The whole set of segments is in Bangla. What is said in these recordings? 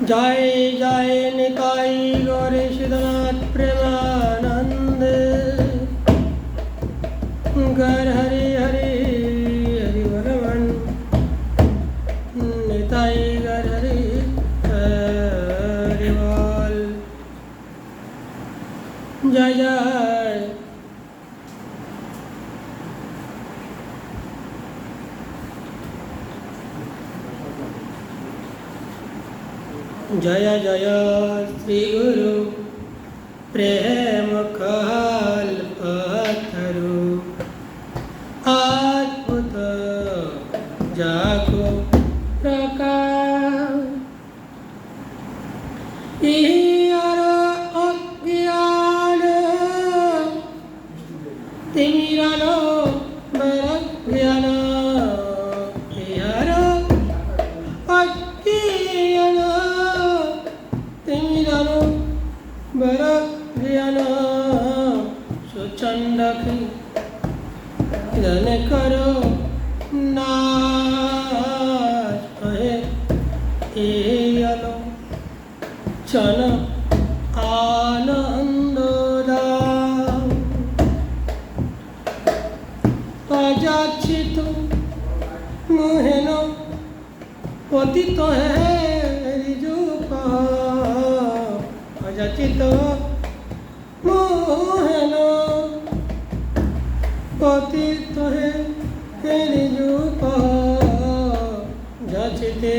জয় জয় নিতাই গৌরে সিদ্ধনাথ প্রেমানন্দ গর হরি হরি হরি ভগবান নিতাই গর হরি হরি বল জয় জয় জয় জয় শ্রী গুরু অযাচিত মোহেন পতিত হে রিজুপ অযাচিত মোহেন পতিত হে রিজুপ যাচিতে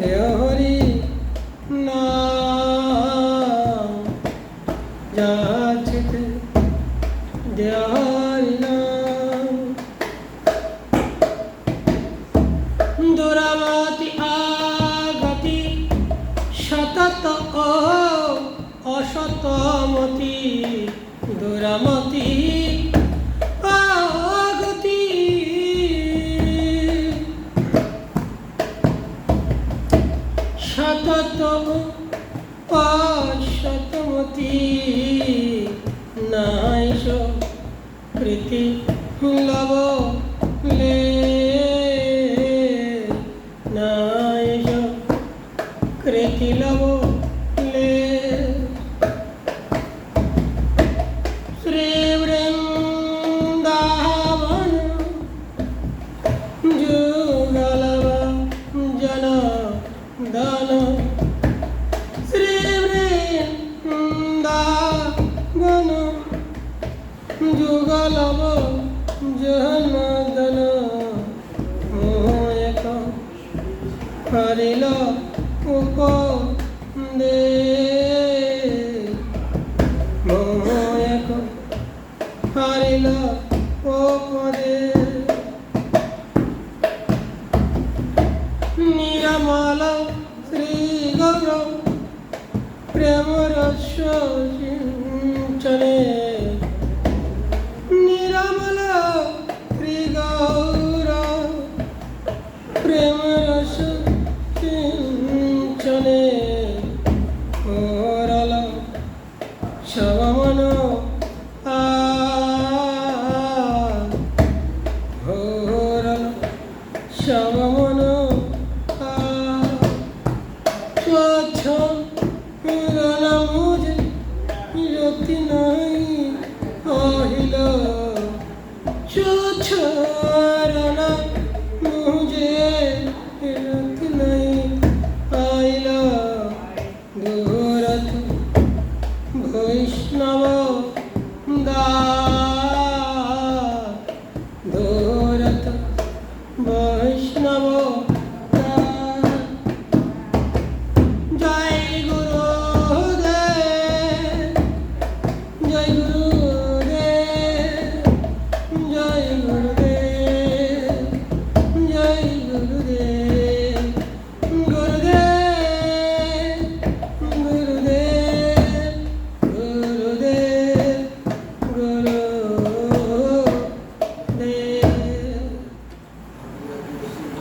দেহরি দুরামতি আগতি শতত অশতমতি নাইশ প্রীতি লব লে। নাইশ কৃতি লব যুগলব জন দান এক হরিল উপদে। মোয়ক হরিল উপদে। নিরমল শ্রী গৌর প্রেম রস Shalom.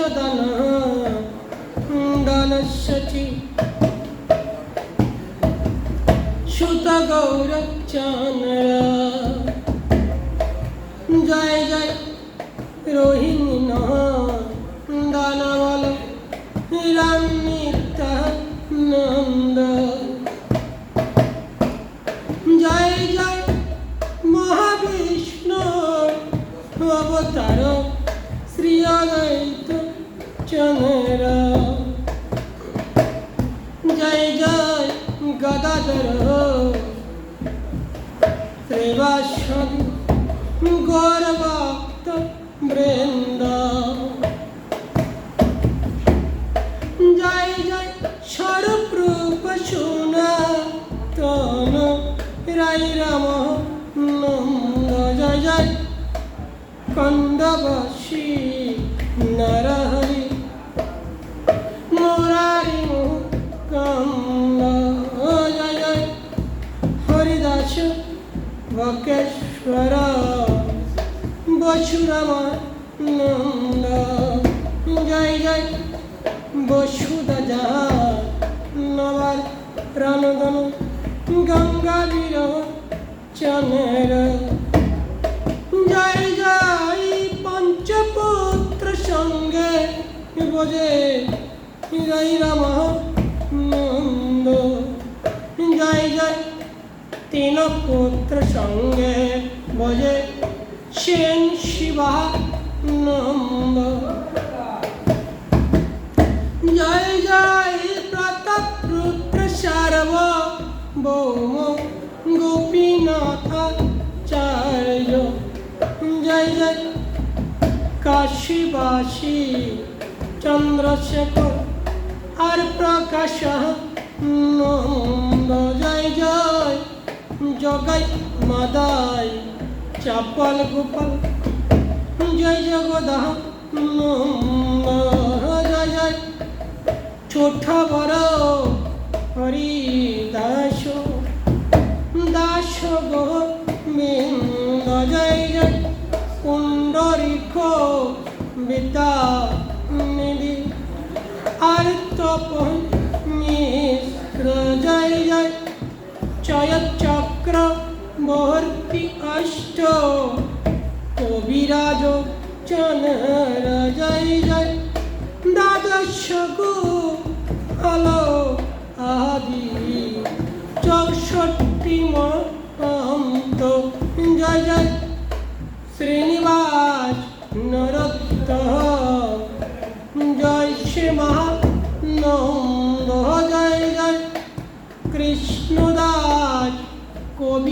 যশোদন দনশচি সুত গৌরচন্দ্র জয় জয় রোহিণী চন্দ্র জয় জয় গদাধর। শ্রীবাসদি গৌরভক্ত বৃন্দ। জয় জয় স্বরূপ রূপ তন রাই রাম নন্দ। জয় জয় কন্দবাসী নরহরি। হরিদাস বকেশ্বর বসুরাম নন্দ জয় জয় বসুদা নবার রণদন গঙ্গা বীর চনের জয় জয় পঞ্চপুত্র সঙ্গে বজে জয় রাম নন্দ জয় জয়। তিন পুত্র সঙ্গে বজে সেন শিবা নন্দ। জয় জয়। প্রতাপ রুদ্র সার্ব ভৌম গোপীনাথ চার্য জয় জয়। কাশীবাসী চন্দ্রশেখর প্রকাশ নন্দ জয় জয় জগাই মাদাই, চাপল গোপাল। জয় জগদা নন্দ জয় জয় ছোট বড় হরি দাস দাস গোবিন্দ জয় জয় কুণ্ডরিক বিদ্যা নিধি। আর তপন মিশ্র জয় জয় জয় চক্র বর্তি অষ্ট কবিরাজ চনর জয় জয় দ্বাদশ গো আলো আদি চৌষট্টি মন্ত জয় জয় শ্রীনিবাস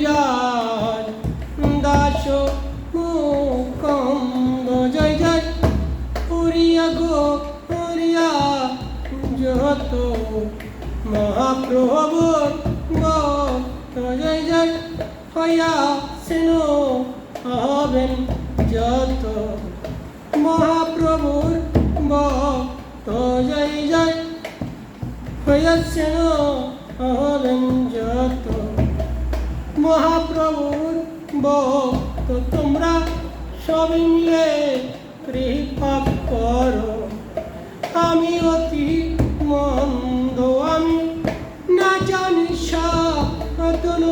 কবিরাজ দাস মুকন্দ, জয় জয়। হরিয়া গো হরিয়া যত মহাপ্রভু জয় জয়। হইয়া সেন হবেন যত মহাপ্রভুর ভক্ত, জয় জয়। হইয়াছেন হবেন যত মহাপ্রভুর ভক্ত, তোমরা সবাই মিলে কৃপা করো। আমি অতি মন্দ, আমি না জানি সাধন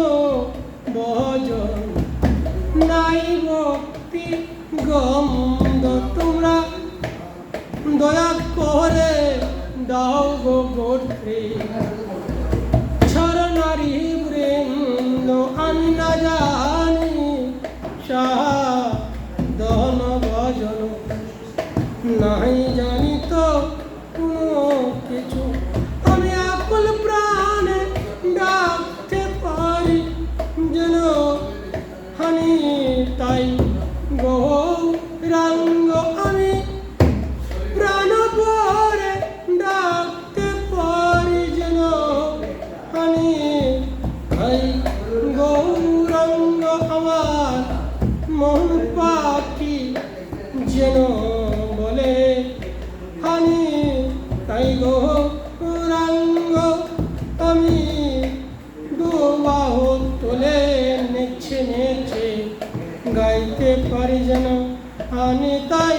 ভজন। নাই ভক্তি গন্ধ, তোমরা দয়া করে দাও গো গোত্রে। পাখি যেন বলে আমি তাই গো রাঙ্গ, আমি দুবাহু তোলে নেচে নেচে গাইতে পারি যেন, হানি, তাই